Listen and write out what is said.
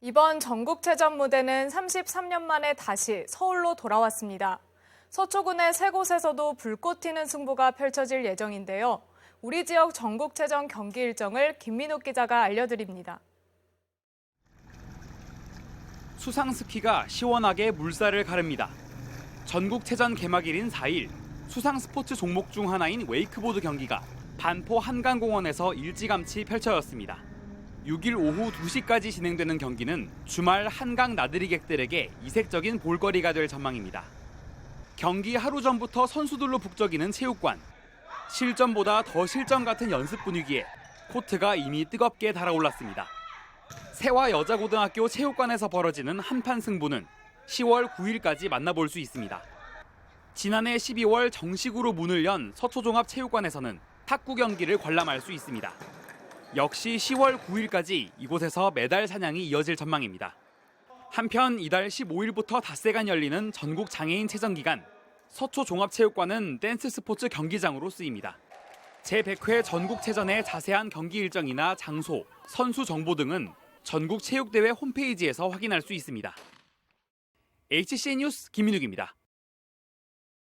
이번 전국체전 무대는 33년 만에 다시 서울로 돌아왔습니다. 서초군의 세 곳에서도 불꽃 튀는 승부가 펼쳐질 예정인데요. 우리 지역 전국체전 경기 일정을 김민욱 기자가 알려드립니다. 수상 스키가 시원하게 물살을 가릅니다. 전국체전 개막일인 4일 수상 스포츠 종목 중 하나인 웨이크보드 경기가 반포 한강공원에서 일찌감치 펼쳐졌습니다. 6일 오후 2시까지 진행되는 경기는 주말 한강 나들이객들에게 이색적인 볼거리가 될 전망입니다. 경기 하루 전부터 선수들로 북적이는 체육관. 실전보다 더 실전 같은 연습 분위기에 코트가 이미 뜨겁게 달아올랐습니다. 세화 여자고등학교 체육관에서 벌어지는 한판 승부는 10월 9일까지 만나볼 수 있습니다. 지난해 12월 정식으로 문을 연 서초종합체육관에서는 탁구 경기를 관람할 수 있습니다. 역시 10월 9일까지 이곳에서 메달 사냥이 이어질 전망입니다. 한편 이달 15일부터 닷새간 열리는 전국 장애인 체전 기간 서초 종합체육관은 댄스 스포츠 경기장으로 쓰입니다. 제100회 전국 체전의 자세한 경기 일정이나 장소, 선수 정보 등은 전국 체육대회 홈페이지에서 확인할 수 있습니다. HC 뉴스 김민욱입니다.